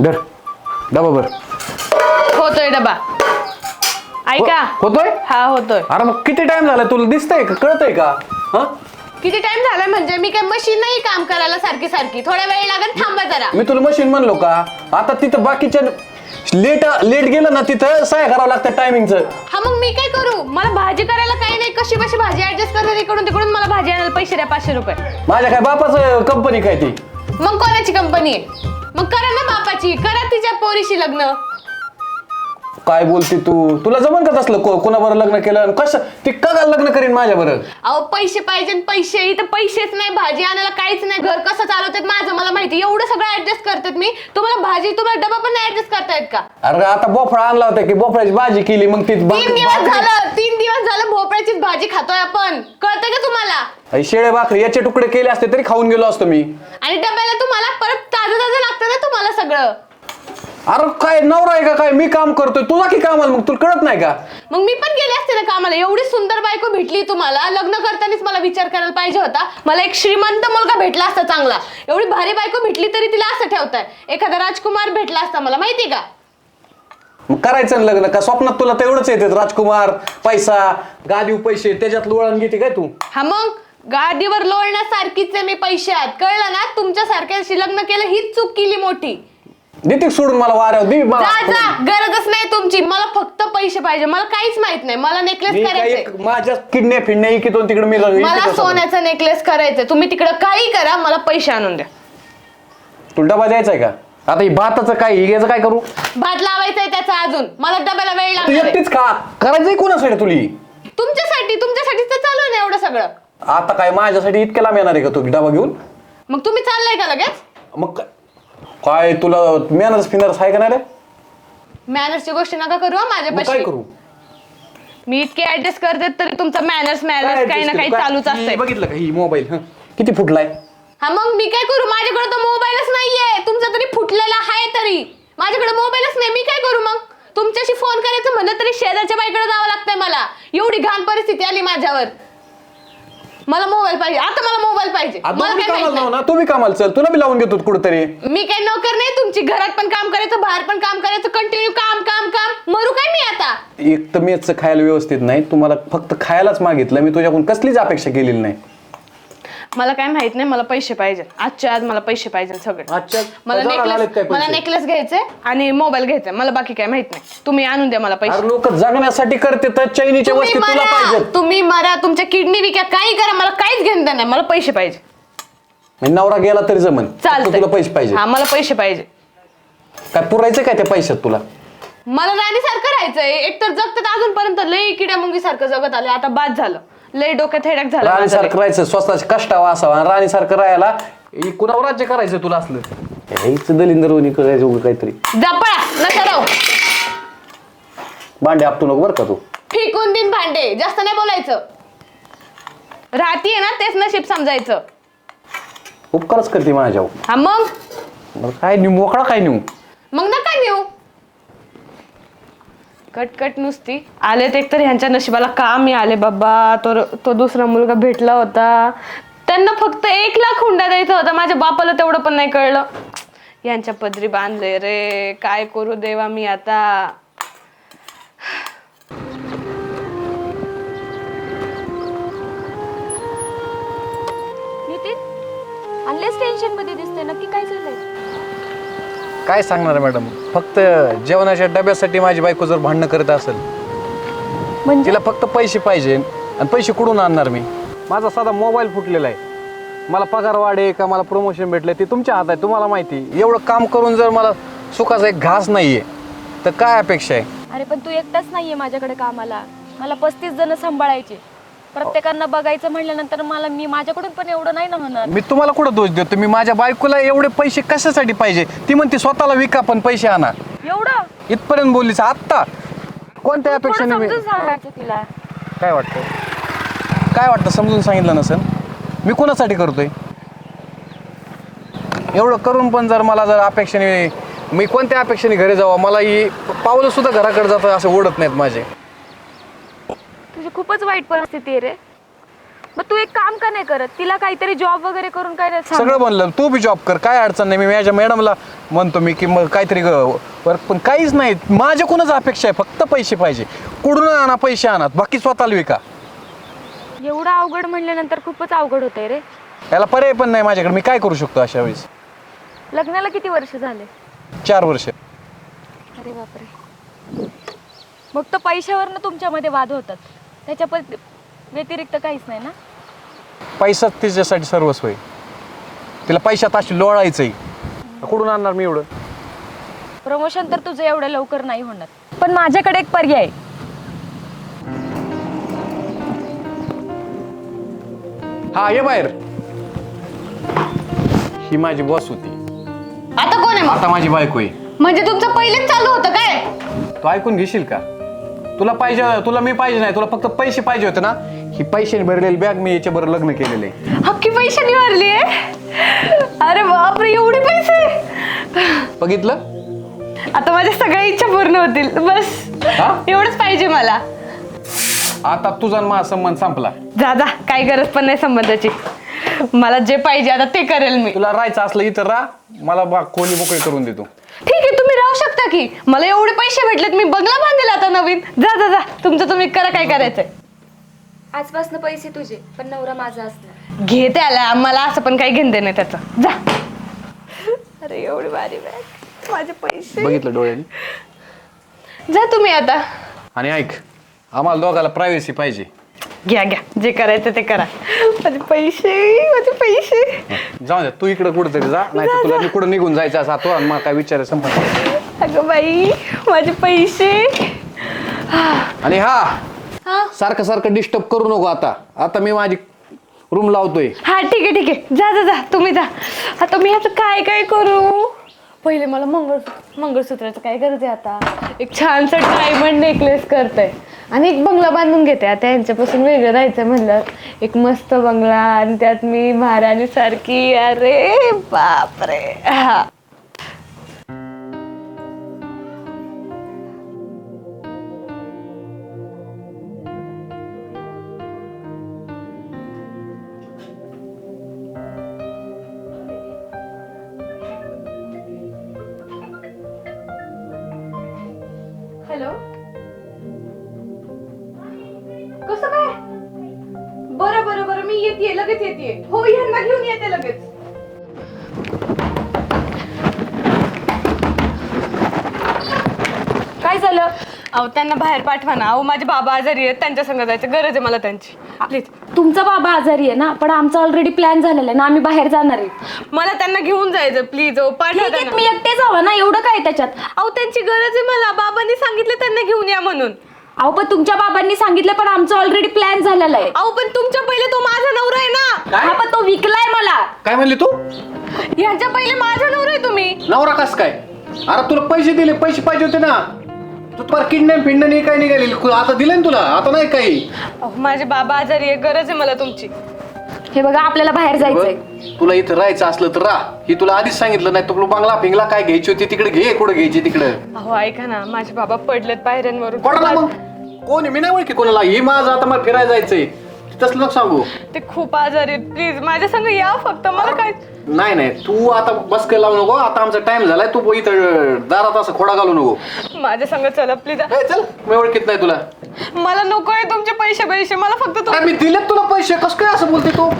धर. डबा भर. होतोय डबा. ऐका. हो- होतोय? हा होतोय. अरे मग किती टाइम झाला तुला? दिसतंय का? कळतंय का? हा? किती टाइम झालाय म्हणजे? मी काय मशीन नाही काम करायला सारखी सारखी. थोडा वेळ लागेल थांबा जरा. मी तुला मशीन म्हणलो का? आता तिथं बाकीच्या लेट लेट गेलं ना तिथं सहाय करावं लागतं टायमिंगचं हा मग मी काय करू? मला भाजी करायला काही नाही. कशी कशी भाजी ऍडजस्ट करतात इकडून तिकडून? मला भाजी आणायला पैसे द्या पाचशे रुपये. माझ्या काय बापाचं कंपनी काय ती? मग कोणाची कंपनी आहे? मग करा ना बापाची करा तिच्या पोरीशी लग्न. काय बोलते तू? तुला जमन का तसलं? को- कोणाबरोबर लग्न केलं? आणि कसं ती का लग्न करीन माझ्या बरोबर अहो पैसे पाहिजे न पैसे. इथं पैसेच नाही भाजी आणायला काहीच नाही. घर कसं चालवतात माझं? मला माहिती एवढं सगळं ऍडजस्ट करतात मी. तुम्हाला भाजी तुम्हाला डबा पण नाही ऍडजस्ट करतायत का? अरे आता बोफळा आणला होता की बोफळ्याची भाजी केली मग ती बा- तीन दिवस भाकरी- झालं. तीन दिवस झालं भोपळ्याचीच भाजी खातोय आपण. कळतंय का तुम्हाला? अरे शेळे भाकरी याचे तुकडे केले असते तरी खाऊन गेलो असतो मी. आणि डब्याला तुम्हाला परत ताजं ताजं लागतं ना तुम्हाला सगळं. अरे काय नवरा आहे का काय? मी काम करतोय. तुला की कामाला? मग तुला कळत नाही का? मग मी पण गेले असते ना कामाला. एवढी सुंदर बायको भेटली तुम्हाला. लग्न करतानाच मला विचार करायला पाहिजे होता. मला एक श्रीमंत मुलगा भेटला असता चांगला. एवढी भारी बायको भेटली तरी तिला असं ठेवताय. एखादा राजकुमार भेटला असता मला. माहिती का? मग करायचं ना लग्न का? स्वप्नात तुला तेवढंच येते. राजकुमार पैसा गादीव पैसे त्याच्यात लोळण घेते काय तू? हा मग? गादीवर लोळण्यासारखीच आहे मी पैशात. कळलं ना? तुमच्या सारख्याशी लग्न केलं हीच चूक केली मोठी. देते सोडून मला वाऱ्यावर. दे जा मला जा गरजच नाही तुमची. मला फक्त पैसे पाहिजे. मला काहीच माहीत नाही. मला मी नेकलेस काय करायचंय. एक माझ्या किडनॅप फिडण्या इकडून तिकडे मी मला सोन्याचा नेकलेस करायचंय. तुम्ही तिकडं काही करा. मला पैसे आणून द्या. तुला डबा द्यायचा आहे का? आता ही भाताचं काय ही याचं काय करू? भात लावायचंय त्याचा अजून. मला डब्याला वेळ लागणार आहे. एकटीच का? करायचंय कोणासाठी तुली तुमच्यासाठी तुमच्यासाठी तर चालू आहे ना एवढं सगळं. आता काय माझ्यासाठी इतक्या लांब येणार आहे का तू? डबा घेऊन? मग तुम्ही चाललाय का लगेच? मग काय- काय तुला मॅनर्स फिनर्स आहे का नाही रे? मॅनर्सची गोष्टी नका करू हं मग काय माझ्यापाशी करू? मी इतके ऍडजस्ट करते तरी तुमचा मॅनर्स काय मॅनर्स काही ना adjust काही करू? काय? चालूच ही असतंय. बघितलं का ही मोबाईल किती फुटलाय? हा मग मी काय करू? माझ्याकडे तर मोबाईलच नाहीये. तुमचा तरी फुटलेला आहे तरी. माझ्याकडे मोबाईलच नाही. मी काय करू मग? तुमच्याशी फोन करायचं म्हणलं तरी शेजारच्या बाईकडे जावं लागतंय मला. एवढी घाण परिस्थिती आली माझ्यावर. मला मोबाईल पाहिजे. आता मला मोबाईल पाहिजे. आता मला तुम्ही काय कामाला माहीत ना. तुम्ही कामाला चल. तुला बी लावून घेतो कुठतरी. मी काही नोकर नाही तुमची. घरात पण काम करायचं बाहेर पण काम करायचं. कंटिन्यू काम काम काम. मरू काय मी आता? एक तर मेच खायला व्यवस्थित नाही. तुम्हाला फक्त खायलाच मागितलं. मी तुझ्याकडून कसलीच अपेक्षा केलेली नाही. मला काय माहीत नाही मला पैसे पाहिजे आजच्या आज मला पैसे पाहिजे सगळे. आजच्या मला बाजाराला आलेत काय नेकलेस मला पैसे? नेकलेस घ्यायचंय आणि मोबाईल घ्यायचंय मला बाकी काय माहीत नाही. तुम्ही आणून द्या मला पैसे. अरे लोक जगण्यासाठी करते तर चैनीच्या तुम्ही वस्तू तुला मरा! पाहिजेत. तुम्ही मरा! तुमच्या किडनी विक्या काही करा मला काहीच घेणं देणं नाही. मला पैसे पाहिजे नवरा गेला तरी जमन. फक्त तुला पैसे पाहिजे हा मला पैसे पाहिजे काय पुरायचं काय त्या पैशात तुला? मला राणीसारखं राहायचंय. एकतर जगतात अजूनपर्यंत लय किड्या मुंगी सारखं जगत आले. आता बाद झालं. लय डोक्यात हेडॅक झालं माझं लय. राणीसारखं राहायचं स्वतःचे कष्टावा असावा. आणि राणीसारखं राहायला कुणावर राज्य करायचं तुला असलं? हेच दलिंदर वनी करायचं उगा काहीतरी. नका राहू भांडे आपटू नको बरं का तू. फेकून दिन भांडे जास्त नाही बोलायचं. राहतीये ना तेच नशीब समजायचं. उपकारच करते माझ्यावर. हा मग? बरं काय नेऊ? मोकळा काय नेऊ मग नका नेऊ कटकट नुसती. आलेत एकतर ह्यांच्या नशिबाला का मी आले बाबा. तो तो दुसरा मुलगा भेटला होता. त्यांना फक्त एक लाख हुंडा द्यायचा होता. माझ्या बापाला तेवढं पण नाही कळलं. यांच्या पदरी बांधले रे. काय करू देवा मी आता? नितीन आणलेच टेन्शनमध्ये दिसते नक्की काय झालंय? काय सांगणार मॅडम? फक्त जेवणाच्या डब्यासाठी माझी बायको जर भांडणं करत असेल म्हणजे? तिला फक्त पैसे पाहिजे आणि पैसे कुठून आणणार मी? माझा साधा मोबाईल फुटलेला आहे. मला पगार वाढे का मला प्रमोशन भेटले ते तुमच्या हात आहे तुम्हाला माहिती एवढं काम करून जर मला सुखाचा एक घास नाहीये तर काय अपेक्षा आहे? अरे पण तू एकटाच नाहीये माझ्याकडे कामाला. मला पस्तीस जण सांभाळायचे. प्रत्येकांना बघायचं म्हटल्यानंतर मला मी माझ्याकडून पण एवढं नाही ना होणार. मी तुम्हाला कुठं दोष देतो? मी माझ्या बायकोला एवढे पैसे कशासाठी पाहिजे? ती म्हणते स्वतःला विका पण पैसे आणा. एवढं? इथपर्यंत बोललीस आत्ता. कोणत्या अपेक्षेने मी समजून सांगायचं तिला. काय वाटतं? काय वाटतं? समजून सांगितलं नसेल? मी कोणासाठी करतोय? एवढं करून पण जर मला जर अपेक्षेने मी कोणत्या अपेक्षेने घरी जावं? मला ही पावलं सुद्धा घराकडे जातं असं ओढत नाहीत माझे. खूपच वाईट परिस्थिती आहे रे. मग तू एक काम का नाही करत? तिला काहीतरी जॉब वगैरे करून काय नाही सांग. सगळं म्हणलं तू बी जॉब कर. काय अडचण नाही. मी माझ्या मॅडमला म्हणतो मी की मग काहीतरी वर्क पण काहीच नाही. माझ्याकडूनच अपेक्षा आहे. फक्त पैसे पाहिजे. कुठून आणा पैसे आणा बाकी स्वतःला विका. एवढं अवघड म्हणल्यानंतर खूपच अवघड होतंय रे. याला पर्याय पण नाही माझ्याकडे. मी काय करू शकतो अशा वेळेस? लग्नाला किती वर्ष झाले? चार वर्ष. अरे बापरे. मग तर पैशावरनं तुमच्यामध्ये वाद होतात. त्याच्या व्यतिरिक्त काहीच नाही ना? पैसाच तिच्यासाठी सर्वस्व आहे. तिला पैशात अशी लोळायचंय. कुठून आणणार मी एवढं? प्रमोशन तर तुझं एवढं लवकर नाही होणार. पण माझ्याकडे एक पर्याय आहे. हा ये बाहेर. ही माझी बॉस होती. आता कोण आहे मग? आता माझी बायको आहे. म्हणजे तुमचं पहिलेच चालू होतं काय? तू ऐकून घेशील का? तुला पाहिजे तुला मी पाहिजे नाही तुला फक्त पैसे पाहिजे होते ना? ही पैशाने भरलेली बॅग मी याच्या बरोबर लग्न केलेलं. हक्की पैशानी भरली अरे बापरे एवढे पैसे? बघितलं? आता माझ्या सगळ्या इच्छा पूर्ण होतील बस. हा? एवढंच पाहिजे मला. आता तुझा माझा संबंध संपला. जा जा काही गरज पण नाही संबंधाची. मला जे पाहिजे आता ते करेल मी. तुला राहायचं असलं इथं राह मला बा खोली मोकळी करून देतो ठीक आहे. तुम्ही राहू शकता की. मला एवढे पैसे भेटलेत मी बंगला बांधेल आता नवीन. जा जा जा. तुमचं तुम्ही करा काय करायचंय? आजपासून पैसे तुझे पण नवरा माझा असणार. घे त्याला. मला असं पण काही घेणं नाही त्याचं. जा. अरे एवढी भारी बॅग माझे पैसे. बघितलं डोळ्याने? जा तुम्ही आता. आणि ऐक आम्हाला दोघाला प्रायव्हसी पाहिजे. घ्या घ्या. जे करायचं ते करा. माझे पैसे माझे पैसे. जाऊ दे तू इकडे कुठेतरी जा नाही तुला कुठं निघून जायचं असं तो आणि मला काय विचार संबंध अगं बाई माझे पैसे. आणि हा हा? सारखं सारखं डिस्टर्ब करू नको आता. आता मी माझी रूम लावतोय. हा ठीक आहे ठीक आहे. जा जा जा. तुम्ही जा. आता मी आता काय काय करू? पहिले मला मंगळ मंगळसूत्राचं काय गरज आहे आता? एक छानसा डायमंड नेकलेस करते आणि एक बंगला बांधून घेते. आता यांच्यापासून वेगळं राहायचं म्हणलं. एक मस्त बंगला आणि त्यात मी महाराणी सारखी. अरे बापरे. हा. मी येते लगेच येते. हो यांना घेऊन येते लगेच. काय झालं? अहो त्यांना बाहेर पाठवा ना. अहो माझे बाबा आजारी आहेत. त्यांच्या संग जायचं गरज आहे मला त्यांची. प्लीज तुमचा बाबा आजारी आहे ना पण आमचा ऑलरेडी प्लॅन झालेला आहे ना आम्ही बाहेर जाणार आहे. मला त्यांना घेऊन जायचं प्लीज अहो पाठवा ठीक आहे त्यांना. मी एकटे जावं ना एवढं काय त्याच्यात? अहो त्यांची गरज आहे मला. बाबांनी सांगितलं त्यांना घेऊन या म्हणून. अहो पण तुमच्या बाबांनी सांगितलं पण आमचा ऑलरेडी प्लॅन झालेला आहे. अहो पण तुमच्या पहिले तो माझा नवरा आहे ना. हा पण तो विकलाय मला. काय म्हणली तू? ह्यांच्या पहिले माझा नवरा आहे तुम्ही. नवरा कस काय? अरे तुला पैसे दिले पैसे पाहिजे होते ना. तू तुम्हाला किडनॅप फिंड नाही काय निघाली? आता दिले ना तुला? आता नाही काही. अहो माझे बाबा आजारी आहे गरज आहे मला तुमची. हे बघा आपल्याला बाहेर जायचंय. तुला इथं राहायचं असलं तर राह. ही तुला आधीच सांगितलं नाही तुला बंगला फिंगला काय घ्यायची होती तिकडे घे कुठे घ्यायची तिकडे. अहो ऐका ना माझे बाबा पडलेत पायऱ्यांवरून कोणाला मग. कोण? मी नाही ओळखी कोणाला. ही माझं आता मला फिरायला जायचंय. तसलं नको सांगू. ते खूप आजारी प्लीज माझ्या संग या फक्त. मला काय नाही नाही. तू आता बस काय लावू नको. आता आमचा टाइम झालाय. तू इथं दारात असं खोडा घालू नको. माझ्या संग चला प्लीज. ए, चल. मी ओळखीत नाही तुला. मला नको आहे तुमचे पैसे पैसे. मला फक्त अरे मी दिलेत तुला पैसे. कस काय असं बोलते तू?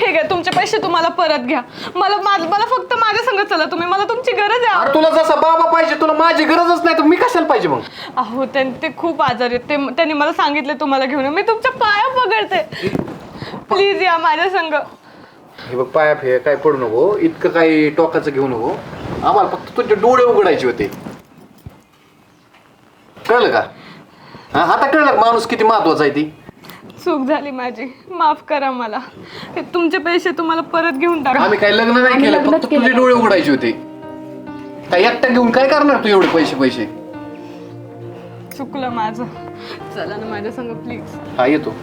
हे घ्या तुमचे पैसे तुम्हाला परत घ्या. मला माझ- मला फक्त माझ्या संग चला तुम्ही मला तुमची गरज आहे. अरे तुला जसा बाबा पाहिजे तुला माझी गरजच नाही तर मी कशाला पाहिजे मग? अहो त्यां- ते खूप आजारी आहेत. ते त्यांनी मला सांगितलं तुम्हाला घेऊन या. मी तुमच्या पाया पकडते. प्लीज या माझ्या संग. हे बघ पाया फे काय पडू नको. इतकं काही टोकाचं घेऊ नको. आम्हाला फक्त तुझे डोळे उघडायचे होते. कळलं का? हा आता कळलं का माणूस किती महत्त्वाचा आहे ती? चूक झाली माझी. माफ करा मला. हे तुमचे पैसे तुम्हाला परत घेऊन टाका. आम्ही काही लग्न नाही आम्ही केलं लग्नच फक्त केलं तुझे डोळे उघडायचे होते. काय एकटा घेऊन काय करणार तू एवढे पैसे पैसे? चुकलं माझं. चला ना माझ्या संग प्लीज हा येतो.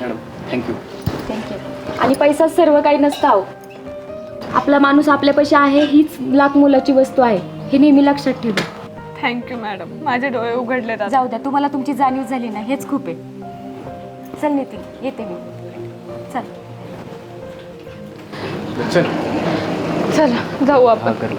मॅडम थँक्यू थँक्यू आणि पैसा सर्व काही नसतं अहो आपला माणूस आपल्या पैसे आहे हीच लाख मुलाची वस्तू आहे. हे नेहमी लक्षात ठेवा. थँक्यू मॅडम माझे डोळे उघडलेत आता. जाऊ द्या तुम्हाला तुमची जाणीव झाली ना हेच खूप आहे. चल नितीन येते मी. चल. चल. चला जाऊ आपण. कर.